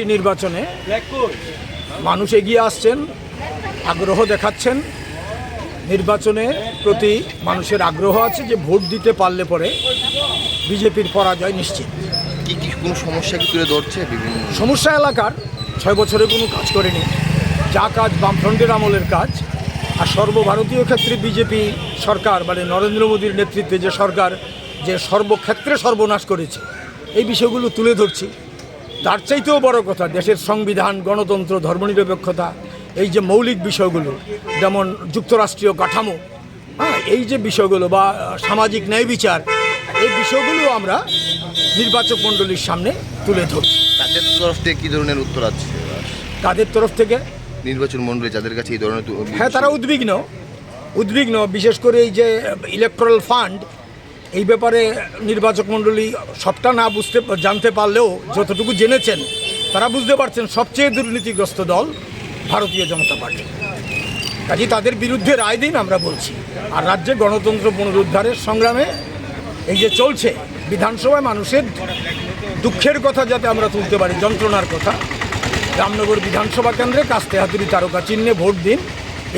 এই নির্বাচনে মানুষ এগিয়ে আসছেন আগ্রহ দেখাচ্ছেন। নির্বাচনে প্রতি মানুষের আগ্রহ আছে যে ভোট দিতে পারলে পরে বিজেপির পরাজয় নিশ্চিত। কি কি কোনো সমস্যা কি তুলে ধরছে বিভিন্ন? সমস্যা এলাকার ছয় বছরে কোনো কাজ করেনি। যা কাজ বামফ্রন্টের আমলের কাজ আর সর্বভারতীয় ক্ষেত্রে বিজেপি সরকার মানে নরেন্দ্র মোদীর নেতৃত্বে যে সরকার যে সর্বক্ষেত্রে সর্বনাশ করেছে এই বিষয়গুলো তুলে ধরছি। তার চাইতেও বড় কথা দেশের সংবিধান গণতন্ত্র ধর্মনিরপেক্ষতা এই যে মৌলিক বিষয়গুলো যেমন যুক্তরাষ্ট্রীয় কাঠামো হ্যাঁ এই যে বিষয়গুলো বা সামাজিক ন্যায় বিচার এই বিষয়গুলো আমরা নির্বাচক মণ্ডলীর সামনে তুলে ধরছি। তাদের তরফ থেকে কি ধরনের উত্তর আছে? তাদের তরফ থেকে? নির্বাচন মন্ডলী যাদের কাছে এই ধরনের হ্যাঁ তারা উদ্বিগ্ন। উদ্বিগ্ন বিশেষ করে এই যে ইলেকট্রাল ফান্ড এই ব্যাপারে নির্বাচক মণ্ডলী সবটা না বুঝতে, জানতে পারলেও যতটুকু জেনেছেন, তারা বুঝতে পারছেন সবচেয়ে দুর্নীতিগ্রস্ত দল ভারতীয় জনতা পার্টি। কাজে তাদের বিরুদ্ধে রায় দিন আমরা বলছি। আর রাজ্যে গণতন্ত্র পুনরুদ্ধারের সংগ্রামে এই যে চলছে, বিধানসভায় মানুষের দুঃখের কথা যাতে আমরা তুলতে পারি, যন্ত্রণার কথা, রামনগর বিধানসভা কেন্দ্রে কাস্তে হাতুড়ি তারকা চিহ্নে ভোট দিন,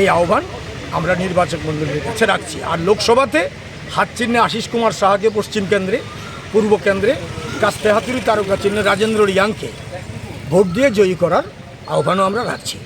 এই আহ্বান আমরা নির্বাচক মণ্ডলীর কাছে রাখছি। আর লোকসভাতে হাত চিহ্নে আশিস কুমার সাহাকে পশ্চিম কেন্দ্রে, পূর্ব কেন্দ্রে কাস্তে হাতুরি তারকা চিহ্নে রাজেন্দ্র রিয়াংকে ভোট দিয়ে জয়ী করার আহ্বানও আমরা রাখছি।